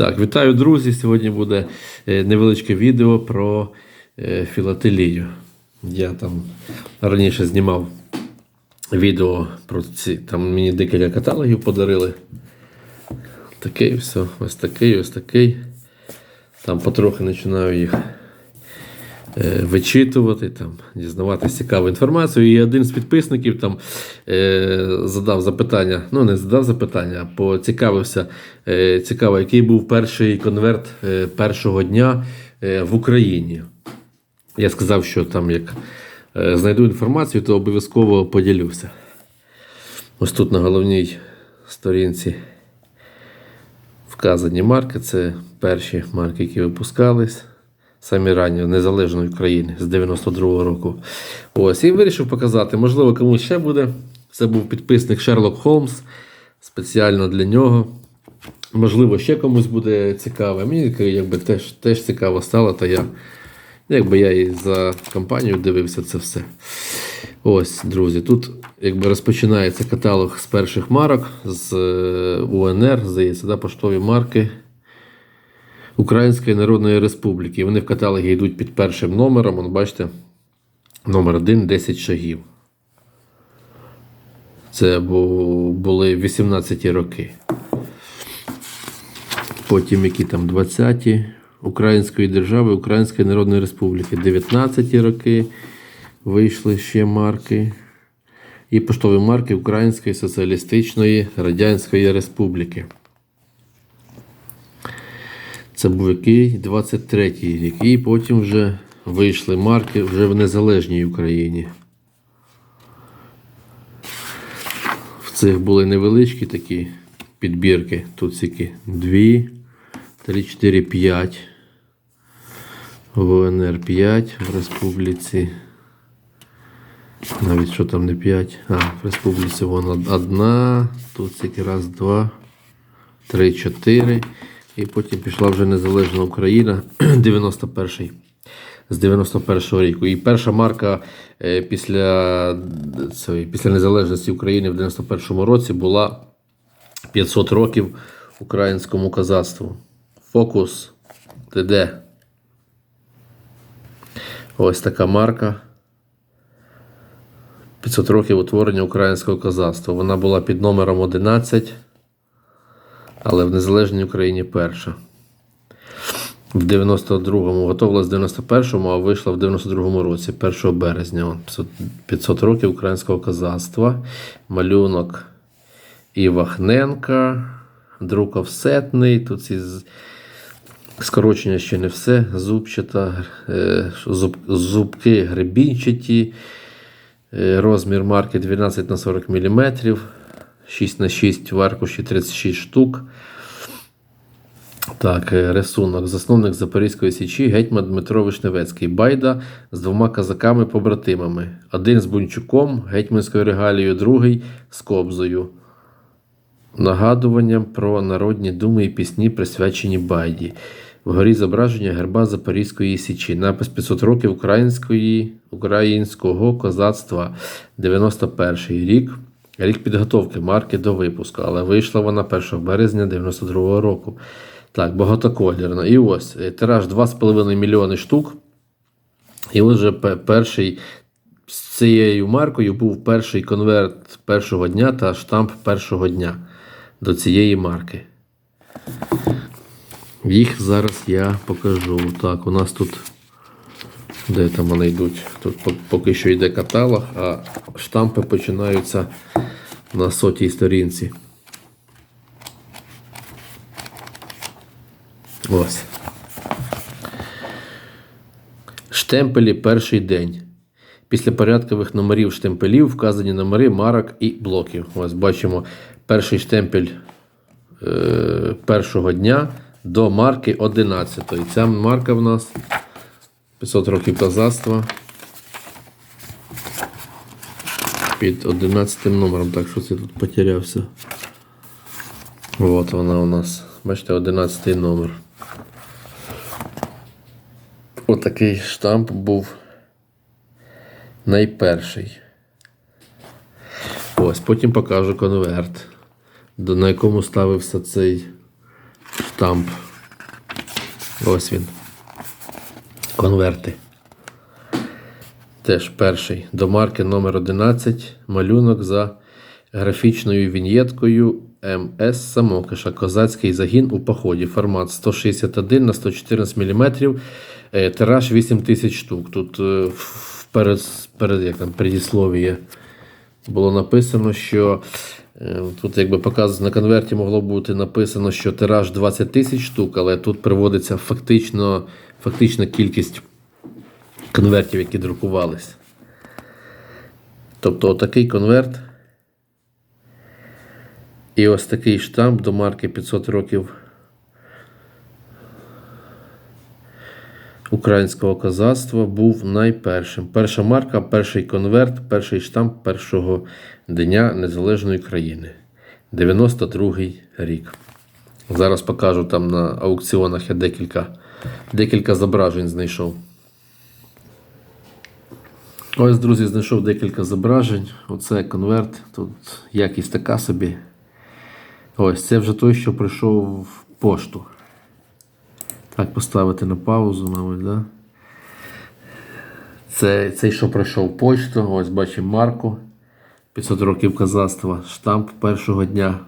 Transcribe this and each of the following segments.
Так, вітаю, друзі! Сьогодні буде е, невеличке відео про е, філателію. Я там раніше знімав відео про ці. Там мені декілька каталогів подарили. Такий все, ось такий, ось такий. Там потрохи починаю їх вичитувати, там, дізнаватися цікаву інформацію. І один з підписників там е, задав запитання, ну не задав запитання, а поцікавився, е, цікаво, який був перший конверт е, першого дня е, в Україні. Я сказав, що там як е, знайду інформацію, то обов'язково поділюся. Ось тут на головній сторінці вказані марки. Це перші марки, які випускались. Самі ранні Незалежної України з 92-го року. Ось, і вирішив показати. Можливо, комусь ще буде. Це був підписник Шерлок Холмс. Спеціально для нього. Можливо, ще комусь буде цікаво. Мені якби теж, теж цікаво стало, то я, якби я і за компанію дивився це все. Ось, друзі, тут якби розпочинається каталог з перших марок з е, УНР, здається, да, поштові марки Української Народної Республіки. Вони в каталогі йдуть під першим номером. Вон, бачите, номер 1 10 шагів. Це бу- були 18 роки. Потім які там 20-ті Української держави, Української Народної Республіки. 19-ті роки вийшли ще марки. І поштові марки Української Соціалістичної Радянської Республіки. Це був який 23-й рік. І потім вже вийшли марки вже в незалежній Україні. В цих були невеличкі такі підбірки. Тут тільки 2, 3, 4, 5. В ОНР 5 в Республіці. Навіть що там не 5. А, в Республіці вон одна. Тут тільки раз, два, три, чотири. І потім пішла вже Незалежна Україна 91 з 91-го року. І перша марка е, після, цієї- після незалежності України в 91-му році була 500 років українському козацтву. Фокус ТД. Ось така марка. 500 років утворення українського козацтва. Вона була під номером 11, але в Незалежній Україні перша. В 92-му готувалась в 91-му, а вийшла в 92-му році, 1 березня. 500 500 років українського козацтва. Малюнок Івахненка, друк офсетний. Тут ці скорочення ще не все. Зубчата, е, зуб, зубки гребінчаті. Е, Розмір марки 12 на 40 мм, 6 на 6 в аркуші 36 штук. Так, е, рисунок. Засновник Запорізької січі гетьман Дмитро Вишневецький. Байда з двома казаками-побратимами. Один з бунчуком, гетьманською регалією, другий з кобзою. Нагадуванням про народні думи і пісні, присвячені Байді. Вгорі зображення герба Запорізької січі. Напис 500 років української, українського козацтва 91 рік. Рік підготовки марки до випуску, але вийшла вона 1 березня 92 року. Так, багатоколірна. І ось е, тираж 2,5 мільйони штук. І ось перший з цією маркою був перший конверт першого дня та штамп першого дня до цієї марки. Їх зараз я покажу. Так, у нас тут. Де там вони йдуть? Тут поки що йде каталог, а штампи починаються на сотій сторінці. Ось. Штемпелі перший день. Після порядкових номерів штемпелів вказані номери марок і блоків. Ось бачимо перший штемпель е, першого дня до марки 11. Ця марка в нас 500 років козацтва. Під 11 номером, так що це тут потерявся. От вона у нас. Бачите, 11 номер. Отакий штамп був найперший. Ось, потім покажу конверт, на якому ставився цей штамп Ось він. Конверти. Теж перший. До марки номер 11 Малюнок за графічною віньєткою МС Самокиша. Козацький загін у поході. Формат 161 на 114 мм. Тираж 8000 штук. Тут е, в- перед, перед як там, предісловіє було написано, що е, тут якби показано на конверті могло бути написано, що тираж 20 тисяч штук, але тут приводиться фактично, фактична кількість конвертів, які друкувались. Тобто отакий конверт. І ось такий штамп до марки 500 років українського козацтва був найпершим. Перша марка, перший конверт, перший штамп першого Дня Незалежної країни. 92-й рік. Зараз покажу там на аукціонах я декілька, декілька зображень знайшов. Ось, друзі, знайшов декілька зображень. Оце конверт. Тут якість така собі. Ось це вже той, що прийшов в пошту. Так, поставити на паузу, мабуть, да? Це цей, що пройшов почту, ось бачимо марку. 500 років казацтва. Штамп першого дня.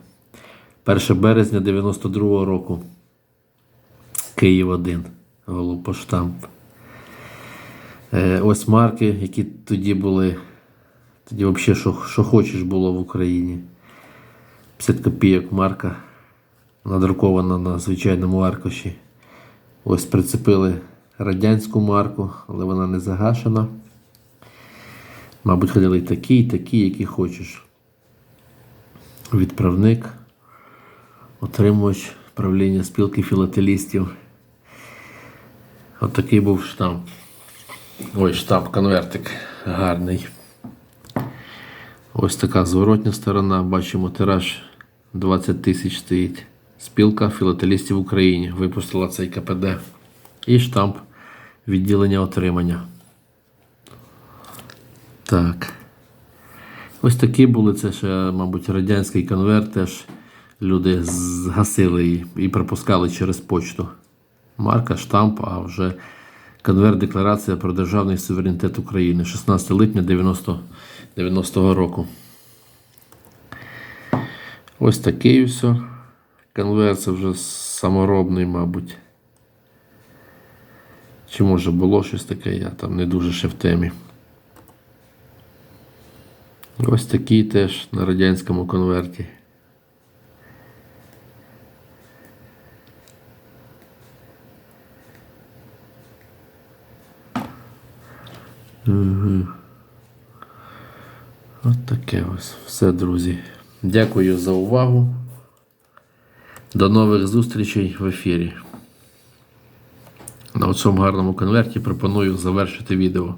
1 березня 92 року. Київ 1. Голубоштамп. Е, ось марки, які тоді були. Тоді взагалі, що, що хочеш було в Україні. 50 копійок марка. Надрукована на звичайному аркуші. Ось прицепили радянську марку, але вона не загашена. Мабуть, ходили і такі, і такі, які хочеш. Відправник, отримувач правління спілки філателістів. От такий був штамп. Ой, штамп, конвертик гарний. Ось така зворотня сторона. Бачимо, тираж 20 тисяч стоїть. Спілка філателістів в Україні випустила цей КПД. І штамп відділення отримання. Так. Ось такі були. Це ще, мабуть, радянський конверт. Теж люди згасили її і пропускали через почту. Марка, штамп, а вже конверт Декларація про державний суверенітет України 16 липня 90, 90-го року. Ось такий все. Конверт це вже саморобний, мабуть. Чи може було щось таке, я там не дуже ще в темі. Ось такий теж на радянському конверті. Угу. От таке ось. Все, друзі. Дякую за увагу. До нових зустрічей в ефірі. На цьому гарному конверті пропоную завершити відео.